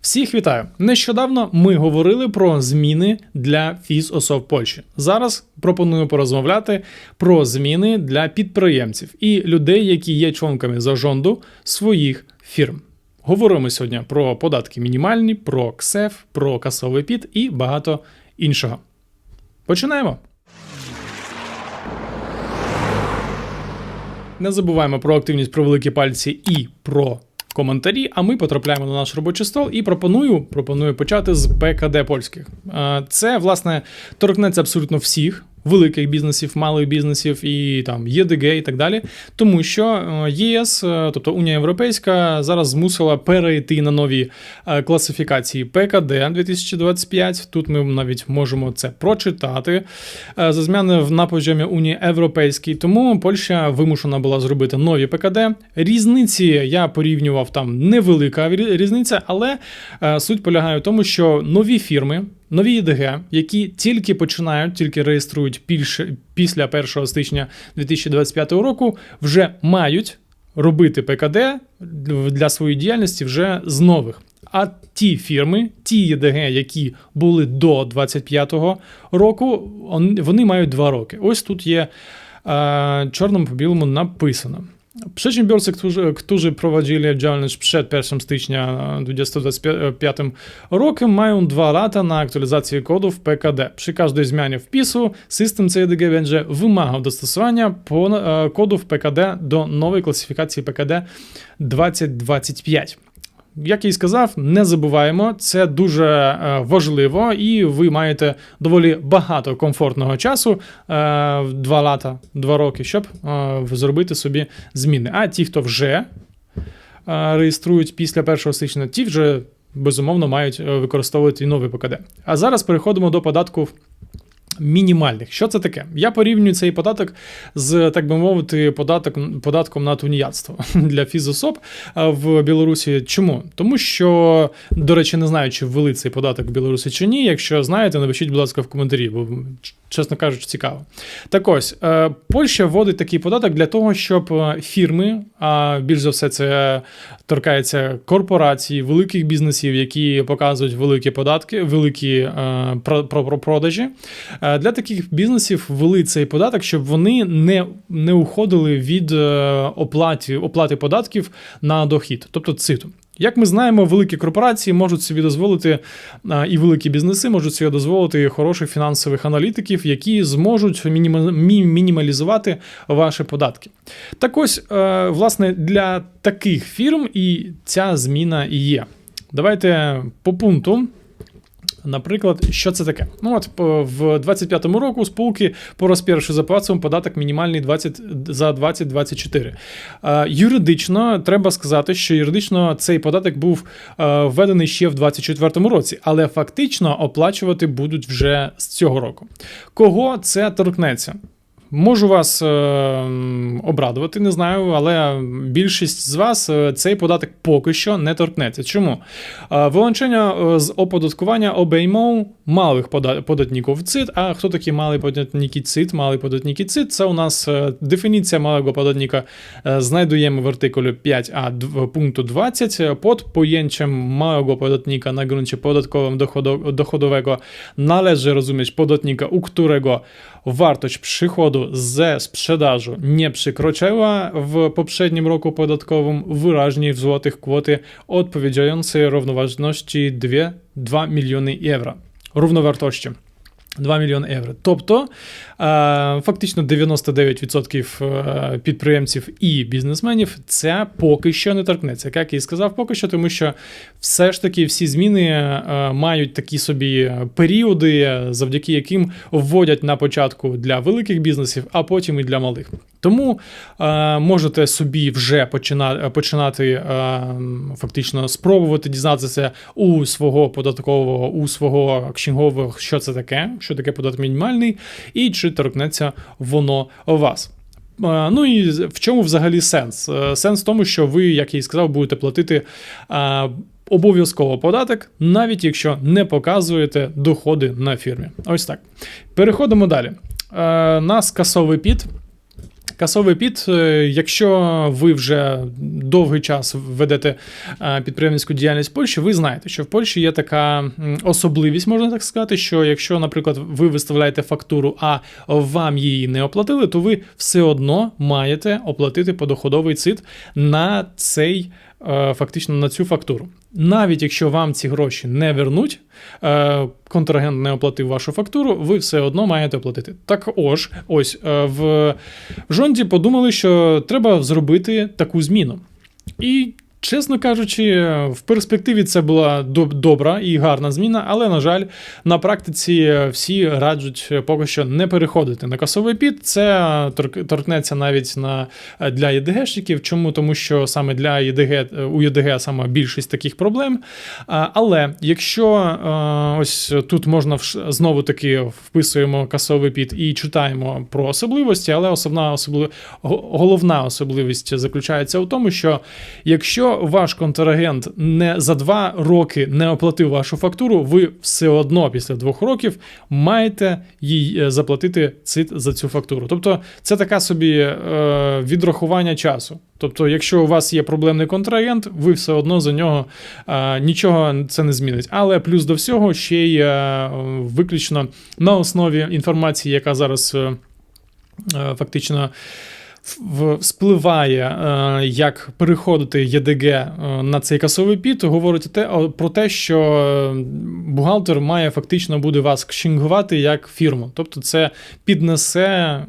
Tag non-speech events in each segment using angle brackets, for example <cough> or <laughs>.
Всіх вітаю! Нещодавно ми говорили про зміни для фізособ Польщі. Зараз пропоную порозмовляти про зміни для підприємців і людей, які є членками зарządu своїх фірм. Говоримо сьогодні про податки мінімальні, про КСЕФ, про касовий під і багато іншого. Починаємо. Не забуваємо про активність про великі пальці і про коментарі. А ми потрапляємо на наш робочий стол і пропоную, пропоную почати з ПКД польських. Е, Це, власне, торкнеться абсолютно всіх. Великих бізнесів, малих бізнесів і там ЄДГ і так далі, тому що е, ЄС, е, тобто Унія Європейська, зараз змусила перейти на нові е, класифікації ПКД 2025. Тут ми навіть можемо це прочитати за зміни в на поземі Унії Європейській. Тому Польща вимушена була зробити нові ПКД. Різниці я порівнював там невелика різниця, але суть полягає в тому, що нові фірми. Нові ІДГ, які тільки починають, тільки реєструють більше після 1 стичня 2025 року, вже мають робити ПКД для своєї діяльності вже з нових. А ті фірми, ті ЄДГ, які були до 25-го року, вони мають два роки. Ось тут є е, чорному по білому написано. Przedsiębiorcy, którzy, którzy prowadzili działalność przed 1 stycznia 2025 rokiem, mają dwa lata na aktualizację kodów PKD. Przy każdej zmianie wpisu system CEDG będzie wymagał dostosowania e, kodów PKD do nowej klasyfikacji PKD 2025. Як я і сказав, не забуваємо, це дуже е, важливо, і ви маєте доволі багато комфортного часу, е, два лата, два роки, щоб е, зробити собі зміни. А ті, хто вже реєструють після 1 січня, ті вже безумовно мають використовувати і новий ПКД. А зараз переходимо до податку мінімальних. Що це таке? Я порівнюю цей податок з, так би мовити, податок, податком на тунеядство <laughs> для фізособ в Білорусі. Чому? Тому що, до речі, не знаю, чи ввели цей податок в Білорусі чи ні. Якщо знаєте, напишіть, будь ласка, в коментарі, бо чесно кажучи, цікаво. Так ось, е, Польща вводить такий податок для того, щоб е, фірми, а більш за все, це торкається корпорацій, великих бізнесів, які показують великі податки, великі е, про, про, про продажі. Для таких бізнесів ввели цей податок, щоб вони не, не уходили від оплаті, оплати податків на дохід, тобто циту. Як ми знаємо, великі корпорації можуть собі дозволити, і великі бізнеси можуть собі дозволити хороших фінансових аналітиків, які зможуть мініма- мінімалізувати ваші податки. Так ось, е, власне, для таких фірм і ця зміна і є. Давайте по пункту. Наприклад, що це таке? Ну от в 25-му року спілки по розпіршу запасом податок мінімальний 20 за 2024. Е, юридично треба сказати, що юридично цей податок був е, введений ще в 24-му році, але фактично оплачувати будуть вже з цього року. Кого це торкнеться? Можу вас е, обрадувати, не знаю, але більшість з вас е, цей податок поки що не торкнеться. Чому? Е, Вилучення е, з оподаткування обіймов малих пода- податників ЦИТ. А хто такі малі податники ЦИТ? Малі податники ЦИТ це у нас е, дефініція малого податника знайдуємо в артикулі 5а дв- пункту 20 е, pod pojęciem małego podatnika na gruncie podatkowym dochodo- dochodowego należy rozumieć podatnika, u którego wartość przychodu ze sprzedaży nie przekroczyła w poprzednim roku podatkowym wyraźnie w złotych kwoty odpowiadającej równoważności 2, 2 miliony euro. Równowartości. 2 мільйони євро. Тобто, е, фактично 99% е, підприємців і бізнесменів це поки що не торкнеться. Як я і сказав, поки що, тому що все ж таки всі зміни е, мають такі собі періоди, завдяки яким вводять на початку для великих бізнесів, а потім і для малих. Тому можете собі вже почина, починати е, фактично спробувати дізнатися у свого податкового, у свого кшінгового, що це таке, що таке податок мінімальний, і чи торкнеться воно вас. Е, Ну і в чому взагалі сенс? Е, Сенс в тому, що ви, як я і сказав, будете платити е, обов'язково податок, навіть якщо не показуєте доходи на фірмі. Ось так. Переходимо далі. Е, На скасовий під. Касовий під, е, якщо ви вже довгий час ведете е, підприємницьку діяльність в Польщі, ви знаєте, що в Польщі є така особливість, можна так сказати, що якщо, наприклад, ви виставляєте фактуру, а вам її не оплатили, то ви все одно маєте оплатити подоходовий цит на цей е, фактично на цю фактуру. Навіть якщо вам ці гроші не вернуть, е, контрагент не оплатив вашу фактуру, ви все одно маєте оплатити. Так ось, ось е, в Жонді подумали, що треба зробити таку зміну. І, чесно кажучи, в перспективі це була доб- добра і гарна зміна, але, на жаль, на практиці всі раджуть поки що не переходити на касовий під. Це торк- торкнеться навіть на для ЄДГшників. Чому? Тому що саме для ЄДГ у ЄДГ саме більшість таких проблем. Але якщо ось тут можна знову таки вписуємо касовий під і читаємо про особливості, але основна особли... го- головна особливість заключається у тому, що якщо ваш контрагент не за два роки не оплатив вашу фактуру, ви все одно після двох років маєте їй е, заплатити цит за цю фактуру. Тобто це така собі е, відрахування часу. Тобто, якщо у вас є проблемний контрагент, ви все одно за нього е, нічого це не змінить. Але плюс до всього ще й е, виключно на основі інформації, яка зараз е, е, фактично спливає, е, як переходити ЄДГ е, на цей касовий піт, говорить про те, що е, бухгалтер має фактично буде вас кшінгувати як фірму. Тобто це піднесе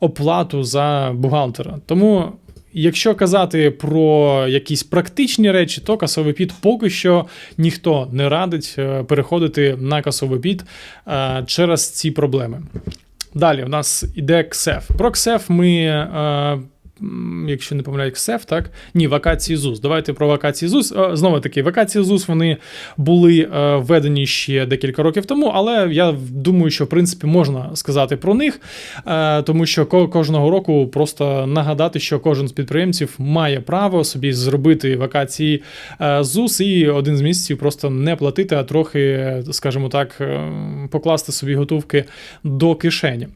оплату за бухгалтера. Тому. Якщо казати про якісь практичні речі, то касовий під поки що ніхто не радить переходити на касовий під е, через ці проблеми. Далі у нас іде КСЕФ. Про КСЕФ ми, е, якщо не помиляю, КСЕФ, так? Ні, вакації ЗУС. Давайте про вакації ЗУС. Е, Знову таки, вакації ЗУС вони були е, введені ще декілька років тому, але я думаю, що в принципі можна сказати про них, е, тому що ко- кожного року просто нагадати, що кожен з підприємців має право собі зробити вакації ЗУС і один з місяців просто не платити, а трохи, скажімо так, покласти собі готовки до кишені.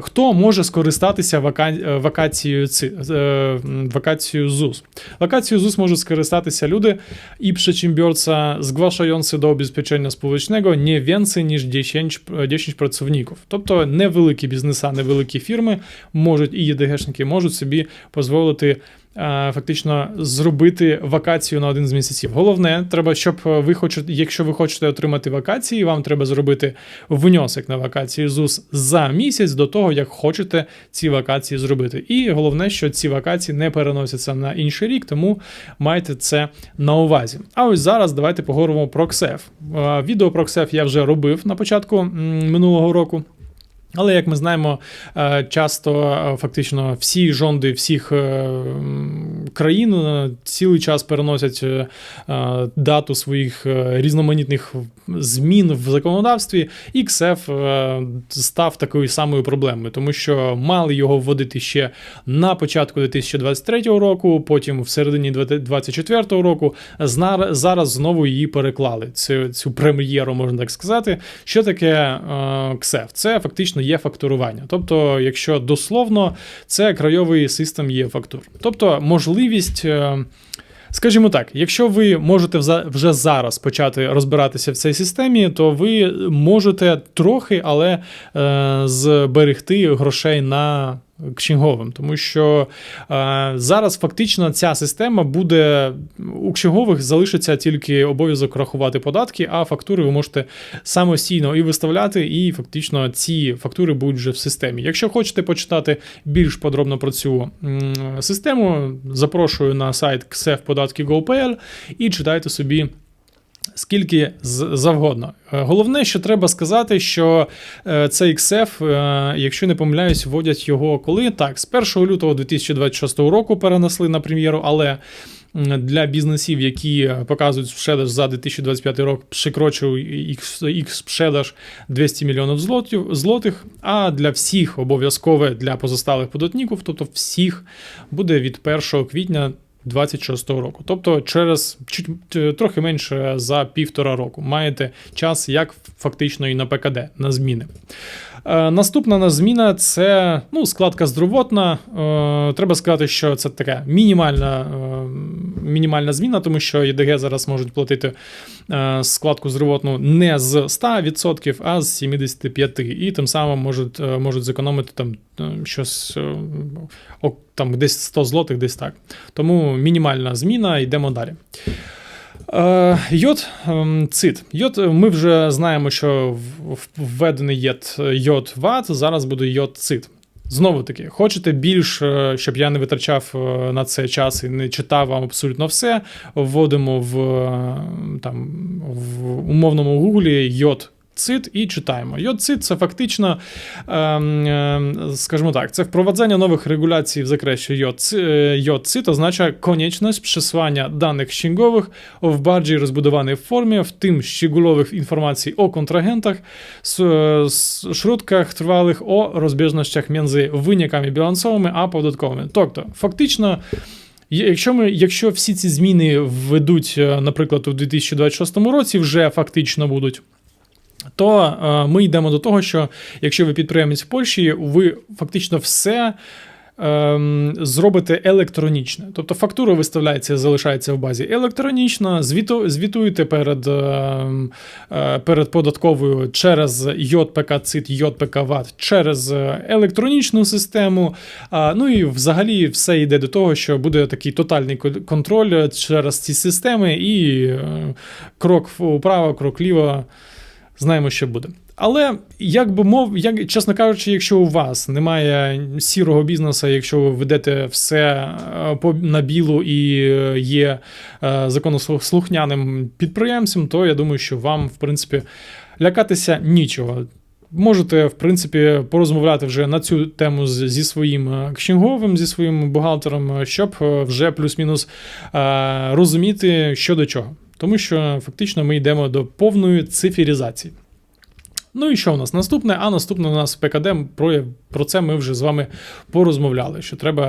Хто може скористатися вака- вакацією, ци- е, ЗУС? Вакацію ZUS можуть скористатися люди i przedsiębiorca zgłaszający do ubezpieczenia społecznego nie więcej niż 10, 10 працівників. Тобто невеликі бізнеса, невеликі фірми можуть і ЄДГшники можуть собі дозволити е, фактично зробити вакацію на один з місяців. Головне, треба, щоб ви хочете, якщо ви хочете отримати вакації, вам треба зробити внесок на вакацію ЗУС за місяць до того, як хочете ці вакації зробити. І головне, що ці вакації не переносяться на інший рік, тому майте це на увазі. А ось зараз давайте поговоримо про КСЕФ. Е, Відео про КСЕФ я вже робив на початку минулого року. Але як ми знаємо, е, часто е, фактично всі жонди всіх е, країн цілий час переносять дату своїх різноманітних змін в законодавстві, і КСЕФ став такою самою проблемою, тому що мали його вводити ще на початку 2023 року, потім в середині 2024 року. Зараз знову її переклали. Цю, цю прем'єру, можна так сказати. Що таке КСЕФ? Це фактично є фактурування. Тобто, якщо дословно, це крайовий систем є фактур. Тобто, можливість. е, Скажімо так, якщо ви можете вже зараз почати розбиратися в цій системі, то ви можете трохи, але е, зберегти грошей на кшінговим, тому що е, зараз фактично ця система буде у кшінгових залишиться тільки обов'язок рахувати податки, а фактури ви можете самостійно і виставляти, і фактично ці фактури будуть вже в системі. Якщо хочете почитати більш подробно про цю м, систему, запрошую на сайт ksefpodатki.go.pl і читайте собі. Скільки завгодно. Е, Головне, що треба сказати, що е, цей XF, е, якщо не помиляюсь, вводять його коли? Так, з 1 лютого 2026 року перенесли на прем'єру, але для бізнесів, які показують спшедаж за 2025 рік, przekroczył їх, їх 200 мільйонів злотів, злотих, а для всіх обов'язкове для позасталих податників, тобто всіх, буде від 1 квітня 26 року. Тобто через чуть трохи менше за півтора року маєте час, як фактично і на ПКД, на зміни. Е, наступна зміна це ну, складка здровотна. Е, треба сказати, що це така мінімальна, е, мінімальна зміна, тому що ЄДГ зараз можуть платити е, складку здровотну не з 100%, а з 75%. І тим самим можуть, е, можуть зекономити там е, щось там, десь 100 злотих, десь так. Тому мінімальна зміна, йдемо далі. Йод ем, цит. Йод, ми вже знаємо, що введений є йод ват, зараз буде йод цит. Знову таки, хочете більш, е, щоб я не витрачав е, на це час і не читав вам абсолютно все. Вводимо в, е, там, в умовному гуглі йод. Цит і читаємо. Йод-цит це фактично, ем, ем, скажімо так, це впровadzenie нових регуляцій в е, йод-цит означає danych księgowych w bardziej rozbudowanej formie, w tym szczegółowych informacji o kontrahentach, s- s- środkach trwałych o rozbieżnościach między wynikami bilansowymi a податковими. Тобто, фактично, Якщо ми, якщо всі ці зміни введуть, е, наприклад, у 2026 році, вже фактично будуть. То е, ми йдемо до того, що якщо ви підприємець в Польщі, ви фактично все ем, зробите електронічно. Тобто фактура виставляється, залишається в базі електронічно, звіту, звітуєте перед, ем, е, перед податковою через ЙОДПК ЦИТ, ЙОДПК ВАТ, через е, електронічну систему. Ну і взагалі все йде до того, що буде такий тотальний контроль через ці системи, і крок вправо, крок ліво знаємо, що буде. Але як би мов, як, чесно кажучи, якщо у вас немає сірого бізнесу, якщо ви ведете все е, на білу і е, є е, законослухняним підприємцем, то я думаю, що вам, в принципі, лякатися нічого. Можете, в принципі, порозмовляти вже на цю тему зі своїм кшінговим, зі своїм бухгалтером, щоб вже плюс-мінус розуміти, що до чого. Тому що фактично ми йдемо до повної циферізації. Ну і що у нас наступне? А наступне у нас ПКД. Про, про це ми вже з вами порозмовляли, що треба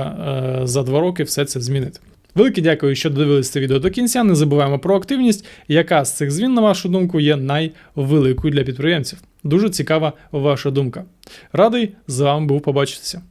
е, за два роки все це змінити. Велике дякую, що додивились це відео до кінця. Не забуваємо про активність, яка з цих змін, на вашу думку, є найвеликою для підприємців. Дуже цікава ваша думка. Радий з вами був побачитися.